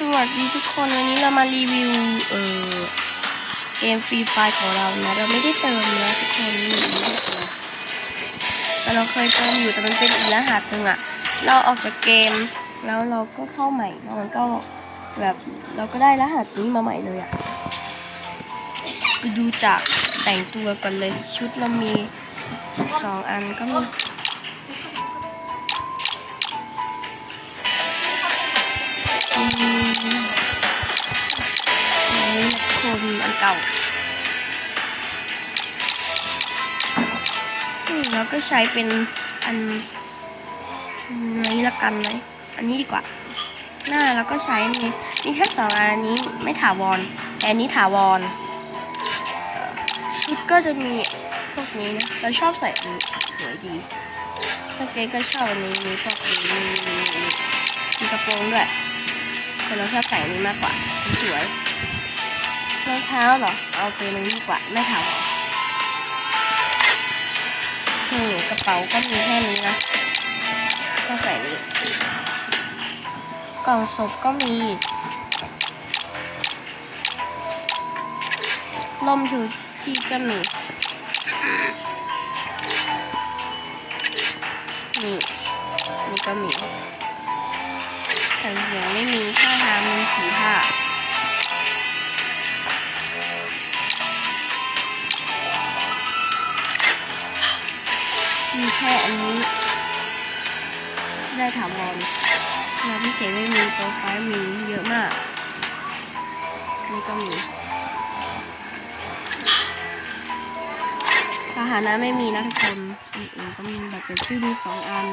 สวัสดีทุกคนวันนี้เรามารีวิวเอ่อเกมฟรีไฟของเรานะเราไม่ได้เติมนะทุกคนนี่ไม่ได้เติมแต่เราเคยเติมอยู่แต่มันเป็นอีกรหัสหนึ่งอะเราออกจากเกมแล้วเราก็เข้าใหม่แล้วมันก็แบบเราก็ได้รหัสนี้มาใหม่เลยอะคือดูจากแต่งตัวก่อนเลยชุดเรามีสองอันก็มี อืมแล้วก็ใช้เป็นอันนี้ละกันไหมอันนี้ดีกว่า หน้าแล้วก็ใช้มีมีแค่สองอันนี้ไม่ถาวรแต่อันนี้ถาวรชุดก็จะมีพวกนี้นะเราชอบใส่อันนี้สวยดีกางเกงก็ชอบอันนี้มีพวกนี้มีมีมีกระโปรงด้วยแต่เราชอบใส่อันนี้มากกว่าสวยรองเท้าเหรอเอาเป็นนี้ดีกว่าไม่ถาวร อืมกระเป๋าก็มีแค่นี้นะก็ใส่นี้กล่องศพก็มีลมชูชีพก็มีนี่นี่ก็มีแต่เสียงไม่มีท่าทามีสีท่า มีแค่อันนี้ ได้ถามอนงานพิเศษไม่มีโปรไฟล์มีเยอะมาก นี่ก็มีพาหนะไม่มีนะทุกคนอื่นๆก็มีแบบเป็นชื่อมีสองอัน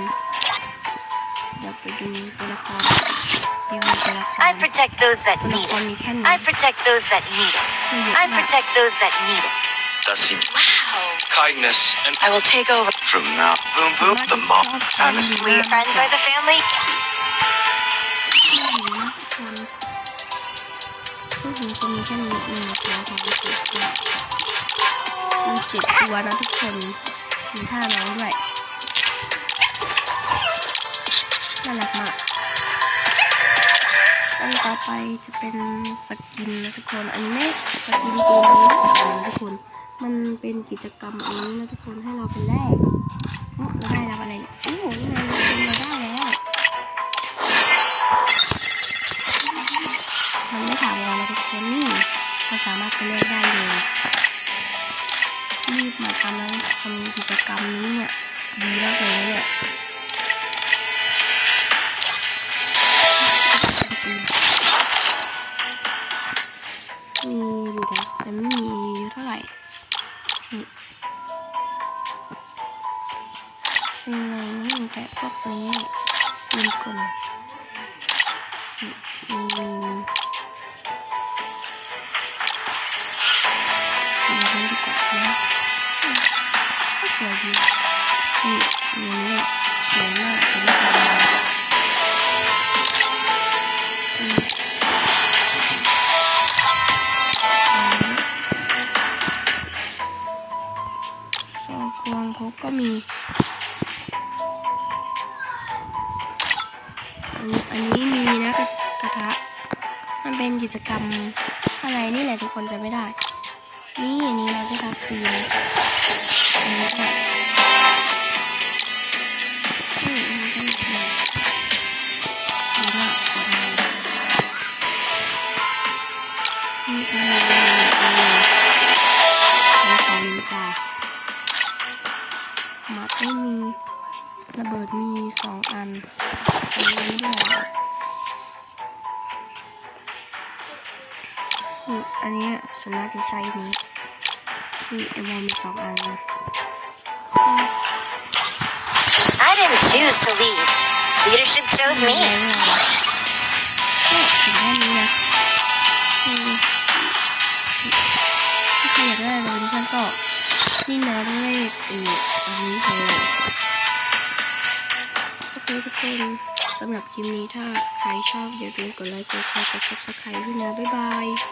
เดี๋ยวไปดูตัวละครเดี๋ยวมีตัวละคร I protect those that ตัวละ need คร it. มีแค่นี้ I protect those that need it. คือเยอะ I มาก protect those that need it. Does seem Wow. Kindness and I will take over. from now. Boom boom. The mob. Honestly. We friends are the family. ผู้หญิงนะทุกคนผู้หญิงจะมีแค่นี้หนึ่งสองสามสี่ห้ามีเจ็ดตัวนะทุกคนมีท่าน้องด้วยน่ารักมากอันต่อไปจะเป็นสกินนะทุกคน อันนี้ไม่สกินตัวนี้นะทุกคน มันเป็นกิจกรรมอันนี้นะทุกคนให้เราเป็นแรกอุ๊ยเราได้รับอะไรเนี่ยโอ้โหนี่ไงเราได้แล้วมันไม่ถามเรานะทุกคนนี่เราสามารถไปเล่นได้เลยรีบมาทำแล้วทำกิจกรรมนี้เนี่ยดีมากเลยเนี่ย สิ่ไหนนี่มีแต่พวกนี้มีกลนี่มีมีมีถือไว้ดีกว่านะอืมก็สวยดีนี่อันนี้สวยมากเป็นลูกบอลอืมซอกวงเขาก็มี อันนี้มีนะกระกระทะ มันเป็นกิจกรรมอะไรนี่แหละทุกคนจะไม่ได้ นี่อันนี้เราได้รับฟรีนะอันนี้ก็อืมอันนี้ก็มีฟรีดีมาต้อันนี้อันนี้อันนี้ของนินจามัดไม่มีระเบิดมีสองอัน อันนี้ด้วยนี่อันเนี้ยส่วนมากจะใช้นี้นี่ไอวอลมีสองอันนะ I didn't choose to lead. Leadership chose ไม่ me. ใช้เวลาก็ถึงแค่นี้นะอืมถ้าใครอยากได้อะไรทุกท่านก็นี่นะต้องได้อืออันนี้เลยโอเคทุกคน สำหรับคลิปนี้ถ้าใครชอบอย่าลืมกดไลค์ กดแชร์ กด subscribe ด้วยนะ บ๊ายบาย